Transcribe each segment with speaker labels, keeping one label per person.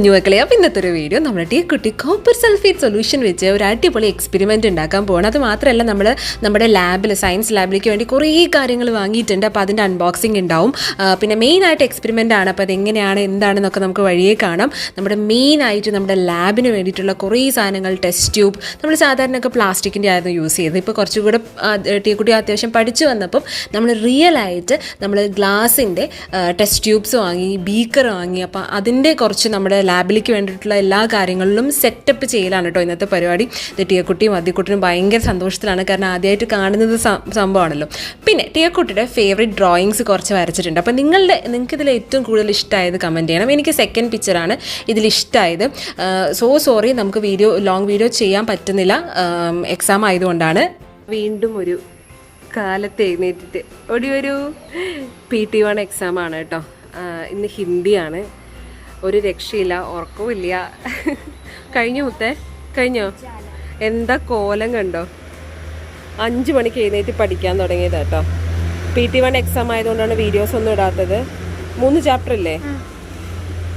Speaker 1: കുഞ്ഞുമക്കളെ അപ്പോൾ ഇന്നത്തെ ഒരു വീഡിയോ നമ്മുടെ ടീ കുട്ടി കോപ്പർ സൾഫേറ്റ് സൊല്യൂഷൻ വെച്ച് ഒരു അടിപൊളി എക്സ്പെരിമെന്റ് ഉണ്ടാക്കാൻ പോകണം അത് മാത്രമല്ല നമ്മൾ നമ്മുടെ ലാബിൽ സയൻസ് ലാബിലേക്ക് വേണ്ടി കുറേ കാര്യങ്ങൾ വാങ്ങിയിട്ടുണ്ട്. അപ്പോൾ അതിന്റെ അൺബോക്സിംഗ് ഉണ്ടാവും. പിന്നെ മെയിൻ ആയിട്ട് എക്സ്പെരിമെന്റ് ആണ്. അപ്പോൾ അതെങ്ങനെയാണ് എന്താണെന്നൊക്കെ നമുക്ക് വഴിയേ കാണാം. നമ്മുടെ മെയിൻ ആയിട്ട് നമ്മുടെ ലാബിന് വേണ്ടിയിട്ടുള്ള കുറേ സാധനങ്ങൾ ടെസ്റ്റ് ട്യൂബ് നമ്മൾ സാധാരണയൊക്കെ പ്ലാസ്റ്റിക്കിന്റെ ആയിരുന്നു യൂസ് ചെയ്തത്. ഇപ്പോൾ കുറച്ചുകൂടെ കൂടെ ടീ കുട്ടി അത്യാവശ്യം പഠിച്ചു വന്നപ്പം നമ്മൾ റിയൽ ആയിട്ട് നമ്മൾ ഗ്ലാസിന്റെ ടെസ്റ്റ് ട്യൂബ്സ് വാങ്ങി ബീക്കർ വാങ്ങി അപ്പോൾ അതിന്റെ കുറച്ച് നമ്മുടെ ലാബിലേക്ക് വേണ്ടിയിട്ടുള്ള എല്ലാ കാര്യങ്ങളിലും സെറ്റപ്പ് ചെയ്യലാണ് കേട്ടോ ഇന്നത്തെ പരിപാടി. ടിയക്കുട്ടിയും അദ്യക്കുട്ടിനും ഭയങ്കര സന്തോഷത്തിലാണ്. കാരണം ആദ്യമായിട്ട് കാണുന്നത് സംഭവമാണല്ലോ. പിന്നെ ടിയക്കുട്ടിയുടെ ഫേവറേറ്റ് ഡ്രോയിങ്സ് കുറച്ച് വരച്ചിട്ടുണ്ട്. അപ്പോൾ നിങ്ങളുടെ നിങ്ങൾക്ക് ഇതിൽ ഏറ്റവും കൂടുതൽ ഇഷ്ടമായത് കമന്റ് ചെയ്യണം. എനിക്ക് സെക്കൻഡ് പിക്ചറാണ് ഇതിൽ ഇഷ്ടമായത് സോ സോറി നമുക്ക് വീഡിയോ ലോങ് വീഡിയോ ചെയ്യാൻ പറ്റുന്നില്ല. എക്സാം ആയതുകൊണ്ടാണ്. വീണ്ടും ഒരു കാലത്ത് എഴുന്നേറ്റിട്ട്. ഒരു പി ടി വൺ എക്സാം ആണ് കേട്ടോ ഇന്ന് ഹിന്ദിയാണ്. ഒരു രക്ഷയില്ല ഉറക്കവും കഴിഞ്ഞു മുത്തേ? കഴിഞ്ഞോ? എന്താ കോലം കണ്ടോ? അഞ്ച് മണിക്ക് എഴുന്നേറ്റ് പഠിക്കാൻ തുടങ്ങിയത് കേട്ടോ പി ടി വൺ എക്സാം ആയതുകൊണ്ടാണ് വീഡിയോസ് ഒന്നും ഇടാത്തത്. മൂന്ന് ചാപ്റ്റർ ഇല്ലേ?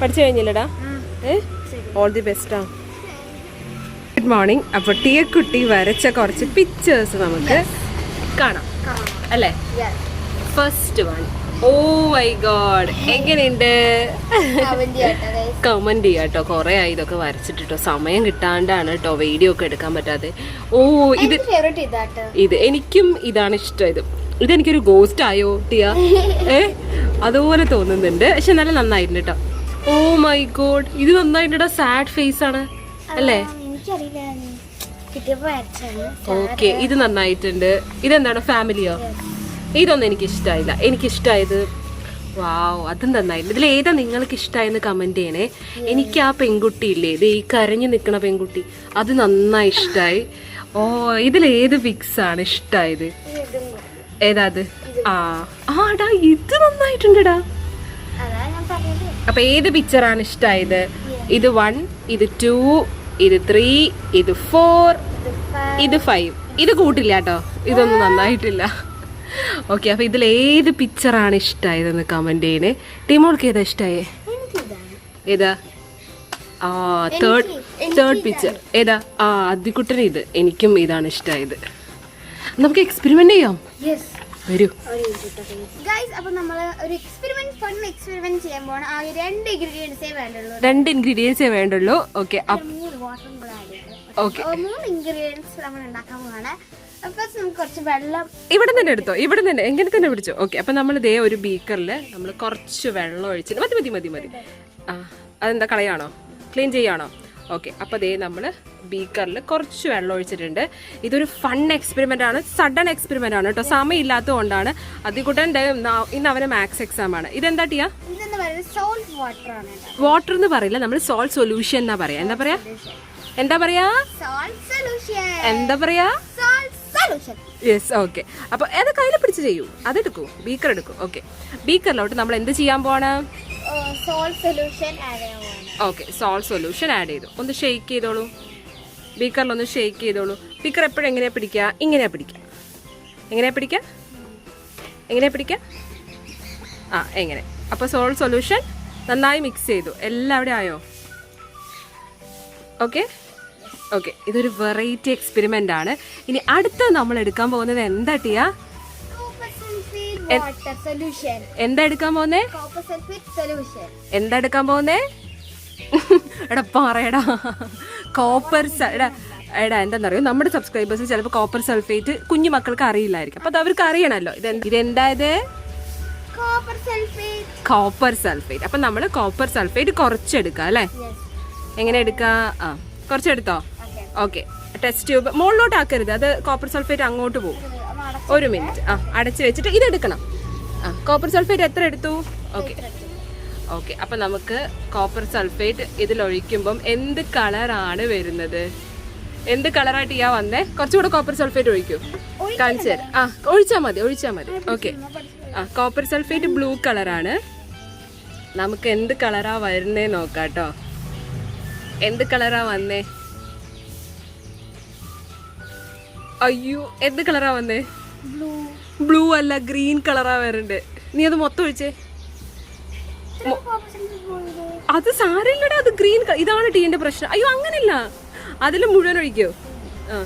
Speaker 1: പഠിച്ചു കഴിഞ്ഞില്ലടാ? ഏ? ഓൾ ദി ബെസ്റ്റാ ഗുഡ് മോർണിംഗ് അപ്പോൾ ടിയക്കുട്ടി വരച്ച കുറച്ച് പിക്ചേഴ്സ് നമുക്ക് കാണാം. അല്ലേ? First one oh my God എങ്ങനെയുണ്ട്? കമന്റ് ചെയ്യാം കേട്ടോ കുറെ ആയി ഇതൊക്കെ വരച്ചിട്ടോ സമയം കിട്ടാണ്ടാണ് കേട്ടോ വീഡിയോ ഒക്കെ എടുക്കാൻ പറ്റാതെ ഓ ഇത്
Speaker 2: ഫേവറേറ്റ് ഇതാട്ടോ.
Speaker 1: ഇത് എനിക്കും ഇതാണ് ഇഷ്ടം. ഇത് ഇതെനിക്കൊരു ഗോസ്റ്റ് ആയോ ടിയ? ഏ? അതുപോലെ തോന്നുന്നുണ്ട്. പക്ഷെ നല്ല നന്നായിട്ടുണ്ട് കേട്ടോ ഓ മൈ ഗോഡ് ഇത് നന്നായിട്ട് സാഡ് ഫേസ് ആണ്. അല്ലേ? ഓക്കെ ഇത് നന്നായിട്ടുണ്ട്. ഇതെന്താണ്? ഫാമിലിയോ ഇതൊന്നും എനിക്ക് ഇഷ്ടമായില്ല എനിക്ക് ഇഷ്ടമായത് വാവ് അതും നന്നായിട്ടുണ്ട് ഇതിൽ ഏതാ നിങ്ങൾക്ക് ഇഷ്ടമായെന്ന് കമന്റ് ചെയ്യണേ? എനിക്ക് ആ പെൺകുട്ടി ഇല്ലേ? ഇത് ഈ കരഞ്ഞു നിൽക്കുന്ന പെൺകുട്ടി. അത് നന്നായി ഇഷ്ടമായി ഓ ഇതിൽ ഏത് പിക്സ് ആണ് ഇഷ്ടമായത് ഏതാ അത്? ആ. ആടാ ഇത് നന്നായിട്ടുണ്ടെടാ. അപ്പൊ ഏത് പിക്ചറാണ് ഇഷ്ടമായത് ഇത് വൺ ഇത് ടു ഇത് ത്രീ ഇത് ഫോർ ഇത് ഫൈവ് ഇത് കൂട്ടില്ല കേട്ടോ. ഇതൊന്നും നന്നായിട്ടില്ല. ഓക്കെ അപ്പൊ ഇതിൽ ഏത് പിക്ചറാണ് ഇഷ്ടമായതെന്ന് കമന്റ് ചെയ്യണേ? ടീമോൾക്ക് ഏതാ ഇഷ്ടമായേ ഏതാ? ആ തേർഡ് തേർഡ് പിക്ചർ ഏതാ? ആ അതിക്കുട്ടൻ ഇത്. എനിക്കും ഇതാണ് ഇഷ്ടമായത് നമുക്ക് എക്സ്പെരിമെന്റ് ചെയ്യാം?
Speaker 2: യെസ്
Speaker 1: വരൂ.
Speaker 2: ഗൈസ് അപ്പൊ നമ്മൾ ഒരു എക്സ്പെരിമെന്റ് ഫൺ എക്സ്പെരിമെന്റ് ചെയ്യാൻ ആ രണ്ട് ഇൻഗ്രീഡിയൻസേ വേണ്ടുള്ളൂ.
Speaker 1: രണ്ട് ഇൻഗ്രീഡിയൻസേ വേണ്ടുള്ളൂ. ഓക്കെ
Speaker 2: മൂന്ന് ഇൻഗ്രീഡിയൻസ് നമ്മൾ ഉണ്ടാക്കാൻ പോവാണ്.
Speaker 1: ഇവിടെ തന്നെ എടുത്തോ? ഇവിടെ തന്നെ. എങ്ങനെ തന്നെ പിടിച്ചോ? ഓക്കെ അപ്പൊ നമ്മൾ ഇതേ ഒരു ബീക്കറിൽ നമ്മൾ കുറച്ച് വെള്ളം ഒഴിച്ചിട്ട് മതി മതി മതി മതി. ആ അതെന്താ കളയാണോ? ക്ലീൻ ചെയ്യാണോ? ഓക്കെ അപ്പൊ ദേ നമ്മൾ ബീക്കറിൽ കുറച്ച് വെള്ളം ഒഴിച്ചിട്ടുണ്ട്. ഇതൊരു ഫൺ എക്സ്പെരിമെന്റ് ആണ് സഡൻ എക്സ്പെരിമെന്റ് ആണ് കേട്ടോ. സമയം ഇല്ലാത്തതുകൊണ്ടാണ് അതികൂട്ടന്റെ ഇന്ന് അവന് മാത്സ് എക്സാം ആണ്. ഇതെന്താ ടിയാ?
Speaker 2: വാട്ടർ
Speaker 1: എന്ന് പറയില്ല നമ്മൾ സോൾട്ട് സൊല്യൂഷൻ എന്നാ പറയാ. എന്താ പറയാ? എന്താ പറയാ? എന്താ പറയാ? യെസ് ഓക്കെ അപ്പോൾ അത് കയ്യിൽ പിടിച്ച് ചെയ്യൂ? അതെടുക്കൂ. ബീക്കർ എടുക്കൂ. ഓക്കെ ബീക്കറിലോട്ട് നമ്മൾ എന്ത് ചെയ്യാൻ
Speaker 2: പോവാണ്?
Speaker 1: ഓക്കെ സോൾട്ട് സൊല്യൂഷൻ ആഡ് ചെയ്തു. ഒന്ന് ഷെയ്ക്ക് ചെയ്തോളൂ. ബീക്കറിലൊന്ന് ഷെയ്ക്ക് ചെയ്തോളൂ. ബീക്കർ എപ്പോഴും എങ്ങനെയാ പിടിക്ക ഇങ്ങനെയാ പിടിക്ക എങ്ങനെയാ പിടിക്ക എങ്ങനെയാ പിടിക്ക ആ എങ്ങനെ? അപ്പോൾ സോൾട്ട് സൊല്യൂഷൻ നന്നായി മിക്സ് ചെയ്തു. എല്ലാവിടെ ആയോ? ഓക്കെ ഓക്കെ ഇതൊരു വെറൈറ്റി എക്സ്പെരിമെന്റ് ആണ്. ഇനി അടുത്ത നമ്മൾ എടുക്കാൻ പോകുന്നത് എന്താ ടിയാ? എന്താ എടുക്കാൻ പോകുന്നേ? എന്താ എടുക്കാൻ പോകുന്നേ? എടാ പറയടാ. കോപ്പർ എടാ എടാ എന്താണെന്നറിയോ നമ്മുടെ സബ്സ്ക്രൈബേഴ്സ് ചിലപ്പോൾ കോപ്പർ സൾഫേറ്റ് കുഞ്ഞു മക്കൾക്ക് അറിയില്ലായിരിക്കും. അപ്പോൾ അത് അവർക്ക് അറിയണമല്ലോ ഇത്? ഇതെന്തായത്
Speaker 2: കോപ്പർ സൾഫേറ്റ്
Speaker 1: അപ്പം നമ്മൾ കോപ്പർ സൾഫേറ്റ് കുറച്ചെടുക്കാം അല്ലേ? എങ്ങനെ എടുക്കാം? ആ കുറച്ചെടുത്തോ?
Speaker 2: ഓക്കെ.
Speaker 1: ടെസ്റ്റ് ട്യൂബ് മുകളിലോട്ട് ആക്കരുത്. അത് കോപ്പർ സൾഫേറ്റ് അങ്ങോട്ട് പോകും. ഒരു മിനിറ്റ് ആ അടച്ച് വെച്ചിട്ട് ഇത് എടുക്കണം. ആ കോപ്പർ സൾഫേറ്റ് എത്ര എടുത്തു? ഓക്കെ. ഓക്കെ അപ്പം നമുക്ക് കോപ്പർ സൾഫേറ്റ് ഇതിലൊഴിക്കുമ്പം എന്ത് കളറാണ് വരുന്നത്? എന്ത് കളറായിട്ട് ഇയാ വന്നേ? കുറച്ചുകൂടെ കോപ്പർ സൾഫേറ്റ് ഒഴിക്കൂ. കാണിച്ചു തരാം. ആ ഒഴിച്ചാൽ മതി ഒഴിച്ചാൽ മതി. ഓക്കെ. ആ കോപ്പർ സൾഫേറ്റ് ബ്ലൂ കളറാണ് നമുക്ക് എന്ത് കളറാ വരുന്നേ നോക്കാം കേട്ടോ എന്ത് കളറാ വന്നേ? അയ്യോ എന്ത് കളറാ വന്നേ?
Speaker 2: ബ്ലൂ
Speaker 1: ബ്ലൂ അല്ല ഗ്രീൻ കളറാ വരണ്ട്. നീ അത് മൊത്തം ഒഴിച്ചേ. അത് സാരില്ലടാ അത് ഗ്രീൻ ഇതാണ് ടീന്റെ പ്രശ്നം. അയ്യോ അങ്ങനെയല്ല അതിൽ മുഴുവൻ ഒഴിക്കോ. ആ.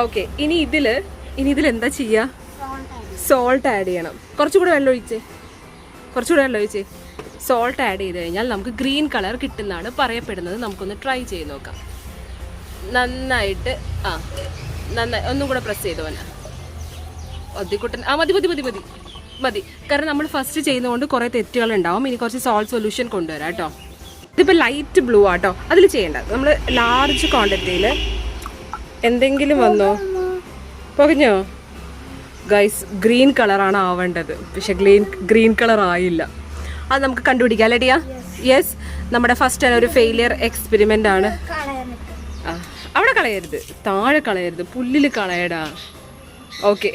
Speaker 1: ഓക്കെ ഇനി ഇതിൽ ഇനി ഇതിൽ എന്താ ചെയ്യാ? സോൾട്ട് ആഡ് ചെയ്യണം. കുറച്ചുകൂടെ വെള്ളം ഒഴിച്ചേ. കുറച്ചുകൂടെ വെള്ളം ഒഴിച്ചേ. സോൾട്ട് ആഡ് ചെയ്ത് കഴിഞ്ഞാൽ നമുക്ക് ഗ്രീൻ കളർ കിട്ടുന്നതാണ് പറയപ്പെടുന്നത്. നമുക്കൊന്ന് ട്രൈ ചെയ്ത് നോക്കാം. നന്നായിട്ട് ആ. നന്നായി. ഒന്നും കൂടെ പ്രസ് ചെയ്തു വന്നെ ഒതിക്കുട്ടൻ ആ മതി മതി മതി മതി. മതി. കാരണം നമ്മൾ ഫസ്റ്റ് ചെയ്യുന്നതുകൊണ്ട് കുറേ തെറ്റുകൾ ഉണ്ടാവും ഇനി കുറച്ച് സോൾട്ട് സൊല്യൂഷൻ കൊണ്ടുവരാം കേട്ടോ. ഇതിപ്പോൾ ലൈറ്റ് ബ്ലൂ ആട്ടോ അതിൽ ചെയ്യേണ്ട. നമ്മൾ ലാർജ് ക്വാണ്ടിറ്റിയിൽ എന്തെങ്കിലും വന്നോ? പൊകഞ്ഞോ? ഗൈസ് ഗ്രീൻ കളറാണ് ആവേണ്ടത്. പക്ഷെ ഗ്രീൻ ഗ്രീൻ കളർ ആയില്ല. അത് നമുക്ക് കണ്ടുപിടിക്കാം. അല്ലേ ടിയ? യെസ് നമ്മുടെ ഫസ്റ്റ് ഒരു ഫെയിലിയർ എക്സ്പെരിമെന്റ് ആണ്. അവിടെ കളയരുത്. താഴെ കളയരുത്. പുല്ലിൽ കളയടാ. ഓക്കെ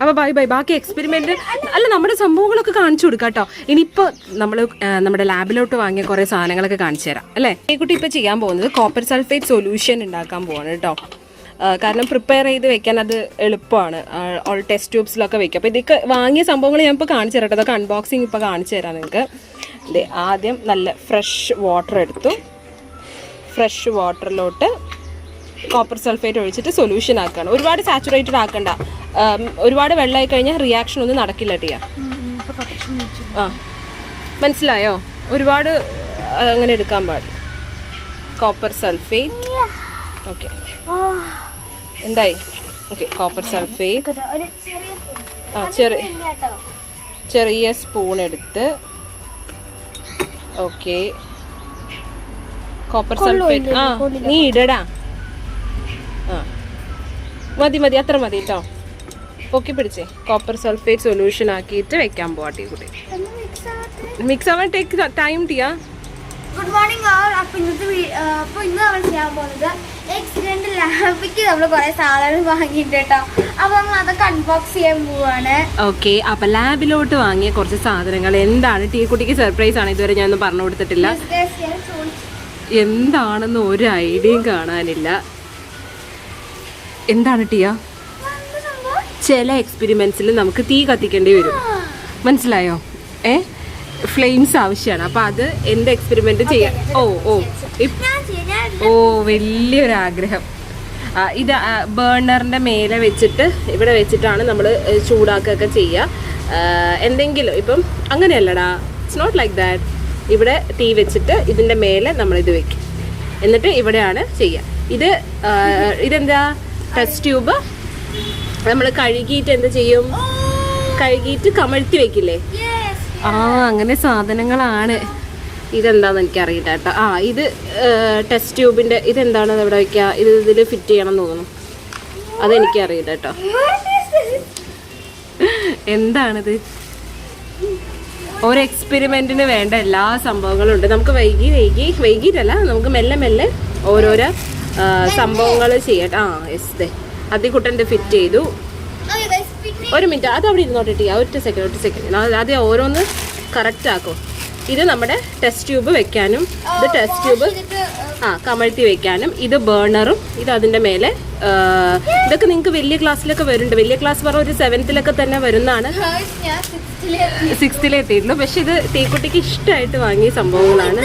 Speaker 1: അപ്പോൾ ബൈ ബൈ ബാക്കി എക്സ്പെരിമെന്റ് അല്ല നമ്മുടെ സംഭവങ്ങളൊക്കെ കാണിച്ചു കൊടുക്കാം കേട്ടോ. ഇനിയിപ്പോൾ നമ്മൾ നമ്മുടെ ലാബിലോട്ട് വാങ്ങിയ കുറേ സാധനങ്ങളൊക്കെ കാണിച്ചു തരാം. അല്ലേ? കുട്ടി ഇപ്പോൾ ചെയ്യാൻ പോകുന്നത് കോപ്പർ സൾഫേറ്റ് സൊല്യൂഷൻ ഉണ്ടാക്കാൻ പോവാണ് കേട്ടോ. കാരണം പ്രിപ്പയർ ചെയ്ത് വെക്കാൻ അത് എളുപ്പമാണ്. ഓൾ ടെസ്റ്റ് ട്യൂബ്സിലൊക്കെ വെക്കും. അപ്പോൾ ഇതൊക്കെ വാങ്ങിയ സംഭവങ്ങൾ ഞാൻ ഇപ്പോൾ കാണിച്ചു തരാം കേട്ടോ. അതൊക്കെ അൺബോക്സിങ് ഇപ്പോൾ കാണിച്ചു തരാം നിങ്ങൾക്ക് ആദ്യം നല്ല ഫ്രഷ് വാട്ടർ എടുത്തു. ഫ്രഷ് വാട്ടറിലോട്ട് കോപ്പർ സൾഫേറ്റ് ഒഴിച്ചിട്ട് സൊല്യൂഷൻ ആക്കുകയാണ് ഒരുപാട് സാച്ചുറേറ്റഡ് ആക്കണ്ട. ഒരുപാട് വെള്ളമായി കഴിഞ്ഞാൽ റിയാക്ഷൻ ഒന്നും നടക്കില്ല ടിയ. ആ. മനസ്സിലായോ? ഒരുപാട് അങ്ങനെ എടുക്കാൻ പാടില്ല. കോപ്പർ സൾഫേറ്റ് ഓക്കെ എന്തായി? ഓക്കെ കോപ്പർ സൾഫേറ്റ് ആ ചെറിയ ചെറിയ സ്പൂൺ എടുത്ത്. ഓക്കെ കോപ്പർ സൾഫേറ്റ് ആ നീ ഇടടാ. ആ. മതി മതി അത്ര മതി കേട്ടോ പൊക്കി പിടിച്ചേ. കോപ്പർ സൾഫേറ്റ് സൊല്യൂഷൻ ആക്കിയിട്ട് വെക്കാൻ പോവാട്ടി കൂടി. മിക്സ് ആവാൻ ടേക്ക് ടൈം ടിയാ.
Speaker 2: ഗുഡ് മോർണിംഗ് ഓൾ അപ്പൊ ഇന്നത്തെ അപ്പൊ ഇന്ന് നമ്മൾ ചെയ്യാൻ പോകുന്നത് എക്സിഡന്റ് ലാബിക്ക് നമ്മൾ കുറെ സാധനങ്ങൾ വാങ്ങിയിട്ട് കേട്ടോ അപ്പോൾ നമ്മൾ അതൊക്കെ അൺബോക്സ് ചെയ്യാൻ പോവാണ്.
Speaker 1: ഓക്കെ അപ്പോൾ ലാബിലോട്ട് വാങ്ങിയ കുറച്ച് സാധനങ്ങൾ. എന്താണ്? ടീ കുട്ടിക്ക് സർപ്രൈസ് ആണ്. ഇതുവരെ ഞാൻ ഒന്നും പറഞ്ഞു കൊടുത്തിട്ടില്ല. എന്താണെന്ന് ഒരു ഐഡിയയും കാണാനില്ല. എന്താണ് ടിയ? ചില എക്സ്പെരിമെന്റ്സിൽ നമുക്ക് തീ കത്തിക്കേണ്ടി വരും. മനസ്സിലായോ? ഏ? ഫ്ലെയിംസ് ആവശ്യമാണ് അപ്പൊ അത് എന്ത് എക്സ്പെരിമെന്റ് ചെയ്യാം ഓ ഓ. ഓ വലിയൊരു ആഗ്രഹം ഇത് ബേണറിന്റെ മേലെ വെച്ചിട്ട് ഇവിടെ വെച്ചിട്ടാണ് നമ്മൾ ചൂടാക്കുകയൊക്കെ ചെയ്യുക എന്തെങ്കിലും ഇപ്പം അങ്ങനെയല്ലടാ. ഇറ്റ്സ് നോട്ട് ലൈക്ക് ദാറ്റ് ഇവിടെ തീ വെച്ചിട്ട് ഇതിന്റെ മേലെ നമ്മൾ ഇത് വെക്കും. എന്നിട്ട് ഇവിടെയാണ് ചെയ്യുക ഇത് ഇതെന്താ? Test tube. നമ്മൾ കഴുകിയിട്ട് എന്ത് ചെയ്യും? കഴുകിയിട്ട് കമഴ്ത്തി വെക്കില്ലേ. ആ അങ്ങനെ സാധനങ്ങളാണ്. ഇതെന്താന്ന് എനിക്കറിയില്ല കേട്ടോ. ആ ഇത് ടെസ്റ്റ് ട്യൂബിന്റെ ഇതെന്താണ് ഇവിടെ വയ്ക്കുക ഇത് ഇതിൽ ഫിറ്റ് ചെയ്യണം എന്ന് തോന്നുന്നു. അതെനിക്കറിയില്ല കേട്ടോ. എന്താണിത്? ഒരു എക്സ്പെരിമെന്റിന് വേണ്ട എല്ലാ സംഭവങ്ങളും ഉണ്ട്. നമുക്ക് വൈകി വൈകി വൈകിട്ടല്ല നമുക്ക് മെല്ലെ മെല്ലെ ഓരോരോ സംഭവങ്ങൾ ചെയ്യട്ടെ. ആ എസ് ദേ. അതികുട്ടന്റെ ഫിറ്റ് ചെയ്തു. ഒരു മിനിറ്റ് അത് അവിടെ ഇരുന്നോട്ടെ ടീ. ഒറ്റ സെക്കൻഡ് ഒറ്റ സെക്കൻഡ് ആദ്യം ഓരോന്ന് കറക്റ്റ് ആക്കും. ഇത് നമ്മുടെ ടെസ്റ്റ് ട്യൂബ് വെക്കാനും ഇത് ടെസ്റ്റ് ട്യൂബ്
Speaker 2: ഇതിട്ട്,
Speaker 1: ആ കമഴ്ത്തി വെക്കാനും ഇത് ബേണറും ഇത് അതിന്റെ മേലെ ഇതൊക്കെ നിങ്ങൾക്ക് വലിയ ക്ലാസ്സിലൊക്കെ വരുന്നുണ്ട്. വലിയ ക്ലാസ് പറഞ്ഞ ഒരു സെവൻത്തിലൊക്കെ തന്നെ വരുന്നതാണ്. സിക്സ്ത്തിലെ എത്തിയിട്ടുള്ളൂ പക്ഷെ ഇത് തീക്കുട്ടിക്ക് ഇഷ്ടമായിട്ട് വാങ്ങിയ സംഭവങ്ങളാണ്.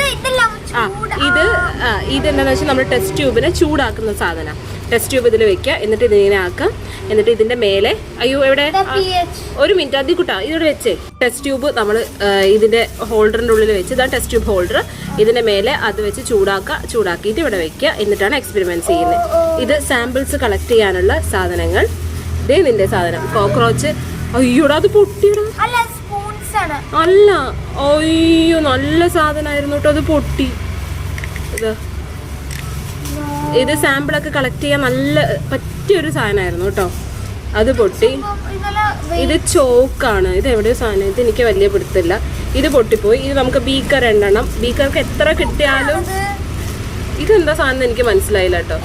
Speaker 1: ആ ഇത് ആ, ഇതെന്താണെന്ന് വെച്ചാൽ നമ്മൾ ടെസ്റ്റ് ട്യൂബിനെ ചൂടാക്കുന്ന സാധനം. ടെസ്റ്റ് ട്യൂബ് ഇതിൽ വെക്കുക എന്നിട്ട് ഇതിങ്ങനെ ആക്കാം എന്നിട്ട് ഇതിന്റെ മേലെ അയ്യോ എവിടെ. ഒരു മിനിറ്റ് അതി കുട്ടാ ഇതിവിടെ വെച്ചേ. ടെസ്റ്റ് ട്യൂബ് നമ്മൾ ഇതിന്റെ ഹോൾഡറിന്റെ ഉള്ളിൽ വെച്ച് ഇതാണ് ടെസ്റ്റ് ട്യൂബ് ഹോൾഡർ ഇതിന്റെ മേലെ അത് വെച്ച് ചൂടാക്കുക ചൂടാക്കിയിട്ട് ഇവിടെ വെക്കുക എന്നിട്ടാണ് എക്സ്പെരിമെന്റ്സ് ചെയ്യുന്നത് ഇത് സാമ്പിൾസ് കളക്ട് ചെയ്യാനുള്ള സാധനങ്ങൾ. ഇതേ നിന്റെ സാധനം കോക്രോച്ച് അയ്യോടാ അത് പൊട്ടിയടാ.
Speaker 2: അല്ല.
Speaker 1: അയ്യോ നല്ല സാധനമായിരുന്നു കേട്ടോ. അത് പൊട്ടി. ഇത്. ഇത് സാമ്പിളൊക്കെ കളക്ട് ചെയ്യാൻ നല്ല പറ്റിയൊരു സാധനമായിരുന്നു കേട്ടോ. അത് പൊട്ടി. ഇത് ചോക്കാണ്. ഇത് എവിടെയോ സാധനം. ഇത് എനിക്ക് വലിയ പിടുത്തില്ല ഇത് പൊട്ടിപ്പോയി. ഇത് നമുക്ക് ബീക്കർ എണ്ണണം ബീക്കർക്ക് എത്ര കിട്ടിയാലും ഇതെന്താ സാധനം എനിക്ക് മനസ്സിലായില്ല കേട്ടോ.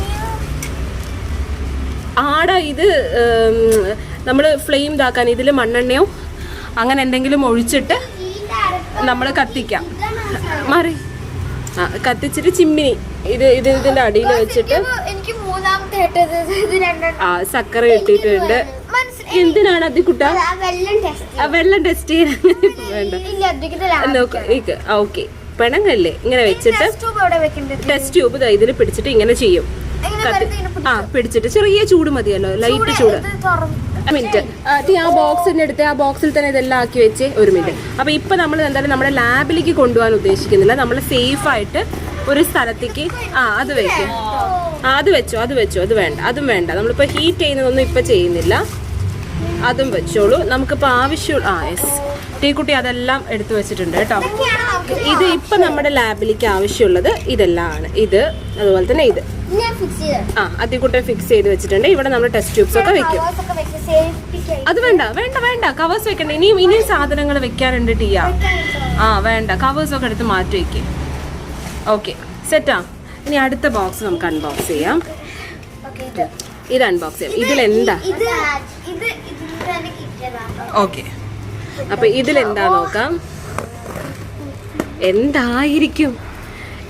Speaker 1: ആടാ ഇത് നമ്മൾ ഫ്ലെയിം ഇതാക്കാൻ ഇതിൽ മണ്ണെണ്ണയോ അങ്ങനെ എന്തെങ്കിലും ഒഴിച്ചിട്ട് നമ്മൾ കത്തിക്കാം. മാറി. ആ കത്തിച്ചിട്ട് ചിമ്മിനി. ഇത് ഇത് ഇതിന്റെ അടിയിൽ വെച്ചിട്ട് ആ സക്കര ഇട്ടിട്ടുണ്ട്. എന്തിനാണ് അതിക്കുട്ട
Speaker 2: വെള്ളം ടെസ്റ്റ്
Speaker 1: ചെയ്യാൻ വേണ്ട ഓക്കെ. പിണങ്ങല്ലേ? ഇങ്ങനെ വെച്ചിട്ട്
Speaker 2: ടെസ്റ്റ് ട്യൂബ്
Speaker 1: ഇതിൽ പിടിച്ചിട്ട് ഇങ്ങനെ ചെയ്യും. ആ പിടിച്ചിട്ട് ചെറിയ ചൂട് മതിയല്ലോ ലൈറ്റ് ചൂട് മിനിറ്റ്. തീ ആ ബോക്സിന്റെ അടുത്ത് ആ ബോക്സിൽ തന്നെ ഇതെല്ലാം ആക്കി വെച്ച് ഒരു മിനിറ്റ്. അപ്പോൾ ഇപ്പോൾ നമ്മൾ എന്തായാലും നമ്മുടെ ലാബിലേക്ക് കൊണ്ടുപോകാൻ ഉദ്ദേശിക്കുന്നില്ല. നമ്മൾ സേഫ് ആയിട്ട് ഒരു സ്ഥലത്തേക്ക് ആ അത് വെക്കും. ആ അത് വെച്ചോ അത് വെച്ചോ അത് വേണ്ട അതും വേണ്ട. നമ്മളിപ്പോ ഹീറ്റ് ചെയ്യുന്നതൊന്നും ഇപ്പൊ ചെയ്യുന്നില്ല. അതും വെച്ചോളൂ. നമുക്കിപ്പോ ആവശ്യമുള്ള ആ യെസ് ടീക്കുട്ടി അതെല്ലാം എടുത്തു വെച്ചിട്ടുണ്ട് കേട്ടോ. ഇത് ഇപ്പൊ നമ്മുടെ ലാബിലേക്ക് ആവശ്യമുള്ളത് ഇതെല്ലാം ആണ് ഇത് അതുപോലെ തന്നെ ഇത്. ആ അതികൂട്ടെ ഫിക്സ് ചെയ്ത് വെച്ചിട്ടുണ്ട്. ഇവിടെ നമ്മൾ ടെസ്റ്റ് ട്യൂബ്സ് ഒക്കെ വെക്കും. അത് വേണ്ട വേണ്ട വേണ്ട. കവേഴ്സ് വെക്കണ്ട. ഇനിയും ഇനിയും സാധനങ്ങൾ വെക്കാനുണ്ട് ടീയ. ആ വേണ്ട. കവേഴ്സ് ഒക്കെ എടുത്ത് മാറ്റി വെക്കും. ഓക്കെ സെറ്റാ ഇനി അടുത്ത ബോക്സ് നമുക്ക് അൺബോക്സ് ചെയ്യാം.
Speaker 2: ഇത്.
Speaker 1: അൺബോക്സ് ചെയ്യാം. ഇതിലെന്താ? ഓക്കെ. അപ്പൊ ഇതിലെന്താ നോക്കാം? എന്തായിരിക്കും?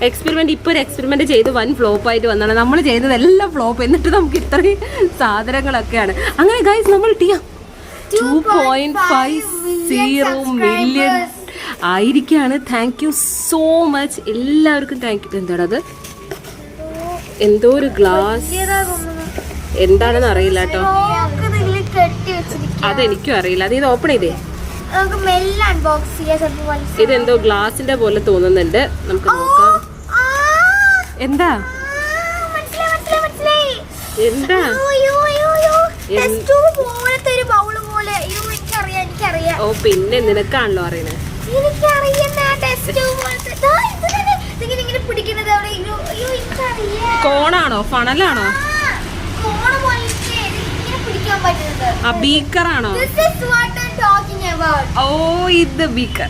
Speaker 1: എക്സ്പെരിമെന്റ് ഇപ്പൊ ഒരു എക്സ്പെരിമെന്റ് ചെയ്ത് വൺ ഫ്ലോപ്പ് ആയിട്ട് വന്നാണ്. നമ്മൾ ചെയ്തത് എല്ലാം ഫ്ലോപ്പ് എന്നിട്ട് നമുക്ക് ഇത്രയും സാധനങ്ങളൊക്കെയാണ്. അങ്ങനെ ഗൈസ് നമ്മൾ Tia two point five zero million ആയിരിക്കാണ്. Thank you so much എല്ലാവർക്കും താങ്ക് യു എന്താണ് അത് എന്തോ ഒരു ഗ്ലാസ് എന്താണെന്ന് അറിയില്ല കേട്ടോ. അതെനിക്കും അറിയില്ല. അത് ഇത് ഓപ്പൺ ചെയ്തേ.
Speaker 2: നമുക്ക് മെല്ലെ അൺബോക്സ് ചെയ്യാൻ ചിലപ്പോൾ മനസ്സിലാവും
Speaker 1: ഇതെന്തോ ഗ്ലാസിന്റെ പോലെ തോന്നുന്നുണ്ട്. നമുക്ക് നോക്കാം. എന്താ?
Speaker 2: ആ, മനസ്സിലായി മനസ്സിലായി മനസ്സിലായി.
Speaker 1: എന്താ? ഓ പിന്നെ നിനക്കാണല്ലോ അറിയണേ കോണാണോ? ഫണലാണോ?
Speaker 2: ആ, കോണ് പോലത്തെ ഇതിങ്ങനെ പിടിക്കാൻ പറ്റുന്നത്.
Speaker 1: ആ ബീക്കറാണോ
Speaker 2: Talking
Speaker 1: ഇത് ബീക്കർ.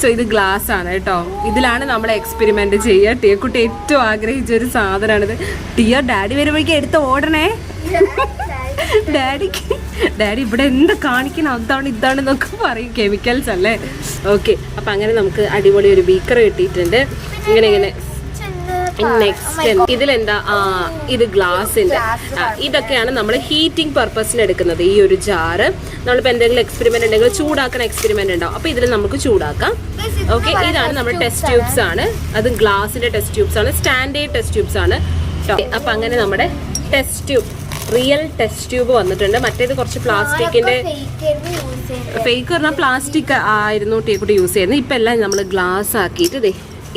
Speaker 1: സോ ഇത് ഗ്ലാസ് ആണ് കേട്ടോ. ഇതിലാണ് നമ്മൾ എക്സ്പെരിമെന്റ് ചെയ്യുക. ടിയക്കുട്ടി ഏറ്റവും ആഗ്രഹിച്ച ഒരു സാധനമാണിത് ടിയ ഡാഡി വരുമ്പോഴേക്കും എടുത്ത് ഓടണേ. ഡാഡിക്ക് ഡാഡി ഇവിടെ എന്ത് കാണിക്കണം? അതാണ് ഇതാണ് എന്നൊക്കെ പറയും കെമിക്കൽസ് അല്ലേ? ഓക്കെ അപ്പൊ അങ്ങനെ നമുക്ക് അടിപൊളി ഒരു ബീക്കർ കിട്ടിയിട്ടുണ്ട്. ഇങ്ങനെ ഇങ്ങനെ നെക്സ്റ്റ് ഇതിലെന്താ? ആ ഇത് ഗ്ലാസിന്റെ. ഇതൊക്കെയാണ് നമ്മൾ ഹീറ്റിംഗ് പർപ്പസിന് എടുക്കുന്നത്. ഈ ഒരു ജാറ് നമ്മളിപ്പോ എന്തെങ്കിലും എക്സ്പെരിമെന്റ് ഉണ്ടെങ്കിൽ ചൂടാക്കുന്ന എക്സ്പെരിമെന്റ് ഉണ്ടാവും അപ്പൊ ഇതിൽ നമുക്ക് ചൂടാക്കാം. ഓക്കെ ഇതാണ് നമ്മുടെ ടെസ്റ്റ് ട്യൂബ്സ് ആണ്. അത് ഗ്ലാസിന്റെ ടെസ്റ്റ് ട്യൂബ്സ് ആണ്. സ്റ്റാൻഡേർഡ് ടെസ്റ്റ് ട്യൂബ്സ് ആണ്. അപ്പൊ അങ്ങനെ നമ്മുടെ test tube real test tube വന്നിട്ടുണ്ട്. മറ്റേത് കുറച്ച് പ്ലാസ്റ്റിക്കിന്റെ ഫേക്ക് പറഞ്ഞാൽ പ്ലാസ്റ്റിക് ആയിരുന്നു ടീക്കുട്ടി യൂസ് ചെയ്യുന്നത്. ഇപ്പം എല്ലാം നമ്മൾ ഗ്ലാസ് ആക്കിയിട്ട്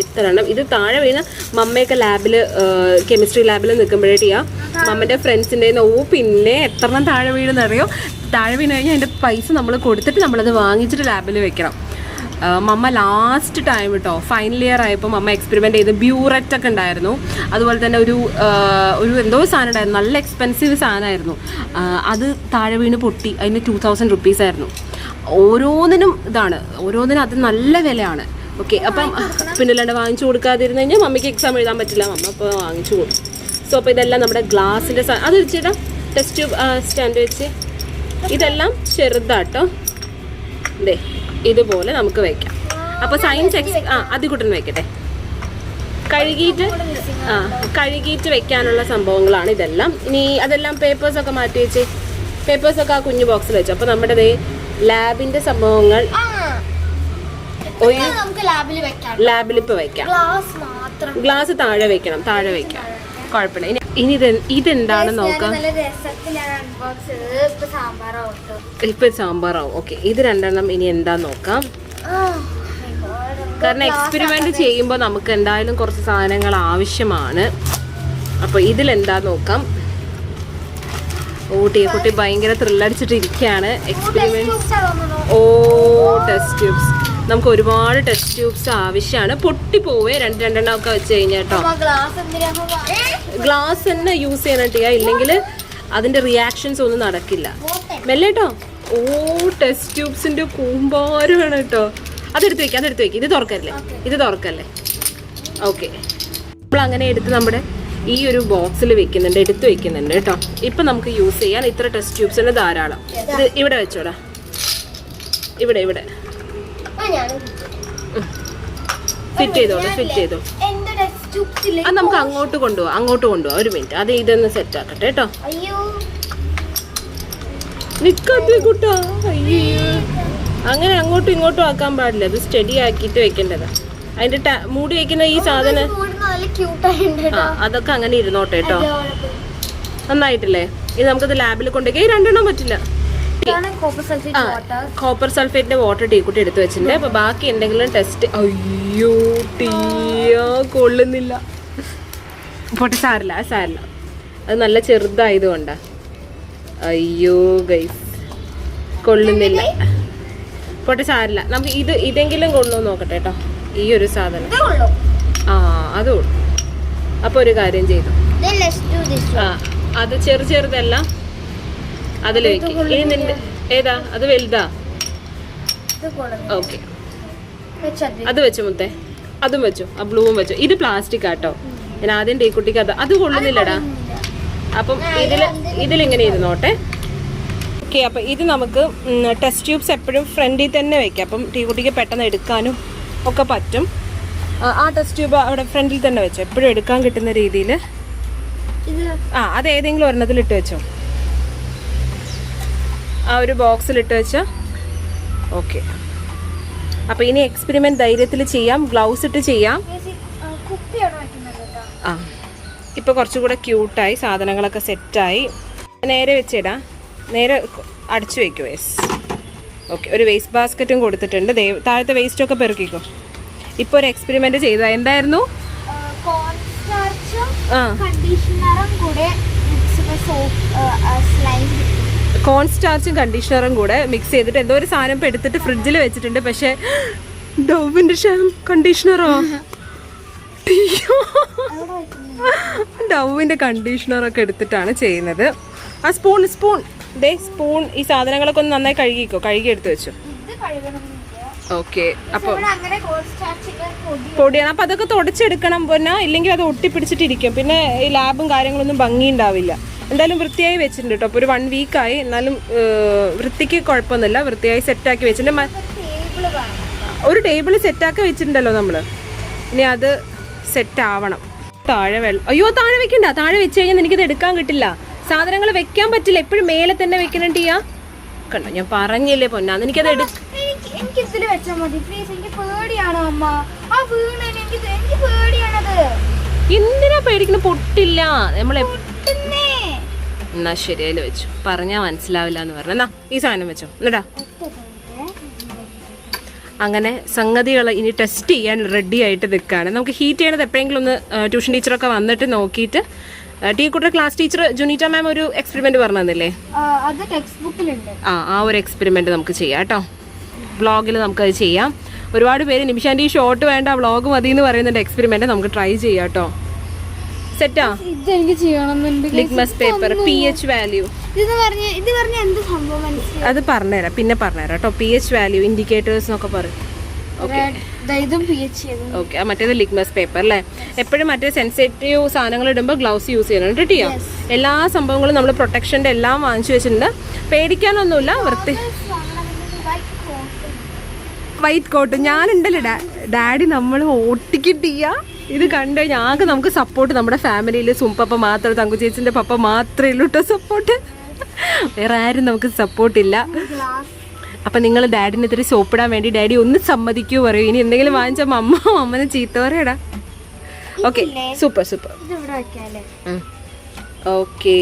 Speaker 1: ഇത്ര എണ്ണം ഇത് താഴെ വീണ് മമ്മയൊക്കെ ലാബിൽ കെമിസ്ട്രി ലാബിൽ നിൽക്കുമ്പോഴേ മമ്മന്റെ ഫ്രണ്ട്സിന്റെ ഓ പിന്നെ എത്ര എണ്ണം താഴെ വീണെന്നറിയോ? താഴെ വീണ് കഴിഞ്ഞാൽ അതിന്റെ പൈസ നമ്മൾ കൊടുത്തിട്ട് നമ്മളത് വാങ്ങിച്ചിട്ട് ലാബിൽ വെക്കണം. മമ്മ ലാസ്റ്റ് ടൈം കേട്ടോ ഫൈനൽ ഇയർ ആയപ്പോൾ മമ്മ എക്സ്പെരിമെന്റ് ചെയ്ത് ബ്യൂററ്റ് ഒക്കെ ഉണ്ടായിരുന്നു. അതുപോലെ തന്നെ ഒരു ഒരു എന്തോ സാധനം ഉണ്ടായിരുന്നു. നല്ല എക്സ്പെൻസീവ് സാധനമായിരുന്നു. അത് താഴെ വീണ് പൊട്ടി. അതിന് ടു തൗസൻഡ് റുപ്പീസ് ആയിരുന്നു. ഓരോന്നിനും ഇതാണ്. ഓരോന്നിനും അത് നല്ല വിലയാണ്. ഓക്കെ അപ്പം പിന്നെ അല്ലാണ്ട് വാങ്ങിച്ചു കൊടുക്കാതിരുന്ന് കഴിഞ്ഞാൽ മമ്മിക്ക് എക്സാം എഴുതാൻ പറ്റില്ല മമ്മ അപ്പോൾ വാങ്ങിച്ചു കൊടുക്കും. സോ അപ്പോൾ ഇതെല്ലാം നമ്മുടെ ഗ്ലാസിന്റെ അത് വെച്ചിട്ടാ ടെസ്റ്റ് ട്യൂബ് സ്റ്റാൻഡ് വെച്ച്. ഇതെല്ലാം ചെറുതാട്ടോ. ദേ ഇതുപോലെ നമുക്ക് വയ്ക്കാം അപ്പോൾ സയൻസ് എക്സ് ആ അതികൂട്ടൻ വയ്ക്കട്ടെ കഴുകിയിട്ട് ആ കഴുകിയിട്ട് വെക്കാനുള്ള സംഭവങ്ങളാണ് ഇതെല്ലാം. ഇനി അതെല്ലാം പേപ്പേഴ്സൊക്കെ മാറ്റി വെച്ച് പേപ്പേഴ്സൊക്കെ ആ കുഞ്ഞു ബോക്സിൽ വെച്ചു. അപ്പോൾ നമ്മുടെ ലാബിന്റെ സംഭവങ്ങൾ ഒരു
Speaker 2: നമുക്ക് ലാബിൽ വെക്കാം.
Speaker 1: ലാബിൽ ഇപ്പൊ വെക്കാം.
Speaker 2: ഗ്ലാസ് മാത്രം.
Speaker 1: ഗ്ലാസ് താഴെ വെക്കണം താഴെ വെക്കാം. കുഴപ്പമില്ല. ഇനി ഇനി ഇത് ഇതെന്താണ് നോക്കാം.
Speaker 2: ഇപ്പൊ
Speaker 1: സാമ്പാറാവും ഓക്കെ. ഇത് രണ്ടെണ്ണം ഇനി എന്താ നോക്കാം. കാരണം എക്സ്പെരിമെന്റ് ചെയ്യുമ്പോൾ നമുക്ക് എന്തായാലും കുറച്ച് സാധനങ്ങൾ ആവശ്യമാണ്. അപ്പോൾ ഇതിലെന്താ നോക്കാം. ഊട്ടിയെ കുട്ടി ഭയങ്കര ത്രില്ലടിച്ചിട്ട് ഇരിക്കുകയാണ് എക്സ്പെരിമെന്റ് ഓ ടെസ്റ്റ് ട്യൂബ്സ് നമുക്ക് ഒരുപാട് ടെസ്റ്റ് ട്യൂബ്സ് ആവശ്യമാണ്. പൊട്ടിപ്പോവേ രണ്ട് രണ്ടെണ്ണം ഒക്കെ വെച്ച് കഴിഞ്ഞാൽ കേട്ടോ
Speaker 2: ഗ്ലാസ്
Speaker 1: തന്നെ യൂസ് ചെയ്യണം ടിയ ഇല്ലെങ്കിൽ അതിന്റെ റിയാക്ഷൻസ് ഒന്നും നടക്കില്ല. മെല്ലേട്ടോ ഓ ടെസ്റ്റ് ട്യൂബ്സിന്റെ കൂമ്പാരമാണ് കേട്ടോ അതെടുത്ത് വെക്കാം അതെടുത്ത് വെക്കാം. ഇത് തുറക്കല്ലേ? ഇത് തുറക്കല്ലേ? ഓക്കെ. നമ്മൾ അങ്ങനെ എടുത്ത് നമ്മുടെ ഈ ഒരു ബോക്സിൽ വെക്കുന്നുണ്ട് എടുത്ത് വെക്കുന്നുണ്ട് കേട്ടോ ഇപ്പം നമുക്ക് യൂസ് ചെയ്യാൻ ഇത്ര ടെസ്റ്റ് ട്യൂബ്സിന് ധാരാളം. ഇത് ഇവിടെ വെച്ചോടാ. ഇവിടെ ഇവിടെ. ഫിറ്റ് ചെയ്തോളൂ ഫിറ്റ് ചെയ്തോ അത് നമുക്ക് അങ്ങോട്ട് കൊണ്ടുപോവാം അങ്ങോട്ട് കൊണ്ടുപോവാം. ഒരു മിനിറ്റ് അത് ഇതൊന്ന് സെറ്റ് ആക്കട്ടെ കേട്ടോ. നിക്കത്തെ കുട്ടാ. അയ്യോ. അങ്ങനെ അങ്ങോട്ടും ഇങ്ങോട്ടും ആക്കാൻ പാടില്ല. അത് സ്റ്റഡി ആക്കിയിട്ട് വെക്കേണ്ടതാ. അതിന്റെ മൂടി വെക്കുന്ന ഈ സാധനം അതൊക്കെ അങ്ങനെ ഇരുന്നോട്ടെ കേട്ടോ. നന്നായിട്ടില്ലേ? ഇത് നമുക്കത് ലാബിൽ കൊണ്ടുപോയി രണ്ടെണ്ണം പറ്റില്ല.
Speaker 2: കോപ്പർ വാട്ടർ
Speaker 1: സൾഫേറ്റിന്റെ വാട്ടർ ടീക്കുട്ടി എടുത്തു വെച്ചിട്ടുണ്ട്. അപ്പൊ ബാക്കി എന്തെങ്കിലും ടെസ്റ്റ് അയ്യോ ടീയോ കൊള്ളുന്നില്ല. പോട്ടെ സാരില്ല സാരില്ല. അത് നല്ല ചെറുതായതുകൊണ്ടാ. അയ്യോ ഗൈസ് കൊള്ളുന്നില്ല. പോട്ടെ സാരില്ല. നമുക്ക് ഇത് ഇതെങ്കിലും കൊള്ളുമോ നോക്കട്ടെ കേട്ടോ. ഈ ഒരു സാധനം. ആ അതും കൊള്ളു അപ്പൊ ഒരു കാര്യം ചെയ്തു. ആ അത് ചെറു ചെറുതെല്ലാം. അതിൽ വെക്കും ഇനി നിന്റെ ഏതാ? അത് വലുതാ? ഓക്കെ. അത് വെച്ചു മുത്തേ. അതും വെച്ചു. ആ ബ്ലൂവും വെച്ചു. ഇത് പ്ലാസ്റ്റിക് ആട്ടോ. ഞാൻ ആദ്യം ടീക്കുട്ടിക്ക് അത് അത് കൊള്ളുന്നില്ലടാ. അപ്പം ഇതിൽ ഇതിലിങ്ങനെ ഇരുന്നോട്ടെ? ഓക്കെ അപ്പം ഇത് നമുക്ക് ടെസ്റ്റ് ട്യൂബ്സ് എപ്പോഴും ഫ്രണ്ടിൽ തന്നെ വെക്കാം. അപ്പം ടീക്കുട്ടിക്ക് പെട്ടെന്ന് എടുക്കാനും ഒക്കെ പറ്റും. ആ, ടെസ്റ്റ് ട്യൂബ് അവിടെ ഫ്രണ്ടിൽ തന്നെ വെച്ചോ. എപ്പോഴും എടുക്കാൻ കിട്ടുന്ന രീതിയിൽ ആ അത് ഏതെങ്കിലും ഒരെണ്ണത്തിൽ ഇട്ട് വെച്ചോ. ആ ഒരു ബോക്സിലിട്ട് വെച്ചോ ഓക്കെ അപ്പോൾ ഇനി എക്സ്പെരിമെന്റ് ധൈര്യത്തിൽ ചെയ്യാം. ഗ്ലൗസ് ഇട്ട് ചെയ്യാം.
Speaker 2: ആ,
Speaker 1: ഇപ്പോൾ കുറച്ചുകൂടെ ക്യൂട്ടായി സാധനങ്ങളൊക്കെ സെറ്റായി നേരെ വെച്ചിടാം. നേരെ അടിച്ചു വെക്കും വേസ് ഓക്കെ ഒരു വേസ്റ്റ് ബാസ്ക്കറ്റും കൊടുത്തിട്ടുണ്ട്. താഴത്തെ വേസ്റ്റൊക്കെ പെറുക്കിക്കോ. ഇപ്പോൾ ഒരു എക്സ്പെരിമെന്റ് ചെയ്ത എന്തായിരുന്നു? ആ.
Speaker 2: കണ്ടീഷണറും കൂടെ സോപ്പ് സ്ലൈം
Speaker 1: കോൺ സ്റ്റാർച്ചും കണ്ടീഷണറും കൂടെ മിക്സ് ചെയ്തിട്ട് എന്തോ ഒരു സാധനം ഇപ്പം എടുത്തിട്ട് ഫ്രിഡ്ജിൽ വെച്ചിട്ടുണ്ട്. പക്ഷേ ഡോവിന്റെ ഷാം കണ്ടീഷണറോ ഡവിന്റെ കണ്ടീഷണറൊക്കെ എടുത്തിട്ടാണ് ചെയ്യുന്നത്. ആ സ്പൂൺ സ്പൂൺ ദേ സ്പൂൺ ഈ സാധനങ്ങളൊക്കെ ഒന്ന് നന്നായി കഴുകിക്കോ? കഴുകി എടുത്ത് വെച്ചു. ഓക്കെ. അപ്പോൾ പൊടിയാണ്. അപ്പോൾ അതൊക്കെ തുടച്ചെടുക്കണം പിന്നെ ഇല്ലെങ്കിൽ അത് ഒട്ടിപ്പിടിച്ചിട്ടിരിക്കും. പിന്നെ ഈ ലാബും കാര്യങ്ങളൊന്നും ഭംഗി ഉണ്ടാവില്ല എന്തായാലും വൃത്തിയായി വെച്ചിട്ടുണ്ട് കേട്ടോ അപ്പോൾ ഒരു വൺ വീക്കായി എന്നാലും വൃത്തിക്ക് കുഴപ്പമൊന്നുമില്ല. വൃത്തിയായി സെറ്റാക്കി വെച്ചിട്ടുണ്ട്. ഒരു ടേബിൾ സെറ്റാക്കി വെച്ചിട്ടുണ്ടല്ലോ നമ്മൾ ഇനി അത് സെറ്റ് ആവണം. താഴെ വെള്ളം അയ്യോ താഴെ വെക്കണ്ട. താഴെ വെച്ച് കഴിഞ്ഞാൽ എനിക്കത് എടുക്കാൻ കിട്ടില്ല. സാധനങ്ങൾ വെക്കാൻ പറ്റില്ല. എപ്പോഴും മേലെ തന്നെ വെക്കണം ടീയാ. കണ്ടോ ഞാൻ പറഞ്ഞില്ലേ പൊന്നാ. എനിക്കത് എടുക്ക
Speaker 2: എനിക്ക് ഇതിൽ വെച്ചാൽ മതി. പ്ലീസ് എനിക്ക് പേടിയാണ് അമ്മ. ആ വീണ് എനിക്ക് ഇത് എനിക്ക് പേടിയാണത്.
Speaker 1: എന്തിനാ പേടിക്കുന്ന പൊട്ടില്ല. നമ്മൾ
Speaker 2: പൊട്ടുന്നേ.
Speaker 1: എന്നാ ശരി അതിൽ വെച്ചു. പറഞ്ഞാൽ മനസ്സിലാവില്ല എന്ന് പറഞ്ഞു. എന്നാ ഈ സാധനം വെച്ചോ. എന്നിട്ടാ. അങ്ങനെ സംഗതികൾ ഇനി ടെസ്റ്റ് ചെയ്യാൻ റെഡി ആയിട്ട് നിൽക്കുകയാണ്. നമുക്ക് ഹീറ്റ് ചെയ്യണത് എപ്പോഴെങ്കിലും ഒന്ന് ട്യൂഷൻ ടീച്ചറൊക്കെ വന്നിട്ട് നോക്കിയിട്ട് the class teacher Junita ma'am ഒരു എക്സ്പെരിമെന്റ് പറഞ്ഞു തന്നില്ലേ
Speaker 2: ആ,
Speaker 1: ആ ആ ഒരു എക്സ്പെരിമെന്റ് നമുക്ക് ചെയ്യാം കേട്ടോ. നമുക്ക് അത് ചെയ്യാം. ഒരുപാട് പേര് നിമിഷാന്റെ ഈ ഷോർട്ട് വേണ്ട വ്ളോഗ് മതി എന്ന് പറയുന്നുണ്ട്. എക്സ്പെരിമെന്റ് നമുക്ക് ട്രൈ ചെയ്യാം കേട്ടോ. സെറ്റാ
Speaker 2: ഇത് എനിക്ക് ചെയ്യണമെന്നുണ്ട്
Speaker 1: litmus paper P H value
Speaker 2: ഇത് പറഞ്ഞ ഇത് പറഞ്ഞ എന്ത് സംഭവം
Speaker 1: അത് പറഞ്ഞുതരാം. പിന്നെ പറഞ്ഞുതരാം കേട്ടോ. പി എച്ച് വാല്യൂ ഇൻഡിക്കേറ്റേഴ്സ് എന്നൊക്കെ പറയും. ഓക്കെ മറ്റേത് ലിക്മസ് പേപ്പർ അല്ലേ? എപ്പോഴും മറ്റേ സെൻസിറ്റീവ് സാധനങ്ങൾ ഇടുമ്പോൾ ഗ്ലൗസ് യൂസ് ചെയ്യണം. കേട്ടോ എല്ലാ സംഭവങ്ങളും നമ്മൾ പ്രൊട്ടക്ഷന്റെ എല്ലാം വാങ്ങിച്ചു വെച്ചിട്ടുണ്ട്. പേടിക്കാനൊന്നുമില്ല. വൃത്തി വൈറ്റ് കോട്ട് ഞാനുണ്ടല്ലോ ഡാഡി നമ്മൾ ഓട്ടിക്കിട്ടിയ ഇത് കണ്ടു കഴിഞ്ഞാൽ ആകെ നമുക്ക് സപ്പോർട്ട് നമ്മുടെ ഫാമിലിയിൽ സുംപ്പ മാത്രം തങ്കു ചേച്ചിന്റെ പപ്പ മാത്രമേ ഉള്ളൂ കേട്ടോ സപ്പോർട്ട് വേറെ ആരും നമുക്ക് സപ്പോർട്ടില്ല
Speaker 2: ഇല്ല.
Speaker 1: അപ്പം നിങ്ങൾ ഡാഡിനെ ഇത്തിരി സോപ്പിടാൻ വേണ്ടി ഡാഡി ഒന്ന് സമ്മതിക്കൂ പറയൂ. ഇനി എന്തെങ്കിലും വാങ്ങിച്ചാൽ അമ്മ അമ്മനെ ചീത്ത പറയടാ. Okay super super okay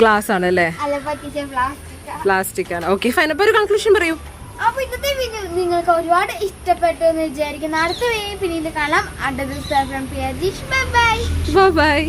Speaker 2: glass ആണ്
Speaker 1: അല്ലേ
Speaker 2: പ്ലാസ്റ്റിക്
Speaker 1: ആണ്. ഓക്കെ ഫൈൻ അപ്പോൾ ഒരു കൺക്ലൂഷൻ പറയൂ.
Speaker 2: അപ്പൊ ഇന്നത്തെ വീഡിയോ നിങ്ങൾക്ക് ഒരുപാട് ഇഷ്ടപ്പെട്ടു എന്ന് വിചാരിക്കുന്നു. അടുത്ത വീഡിയോ പിന്നീട് കാണാം. അടുത്ത ബൈ ബൈ
Speaker 1: ബൈ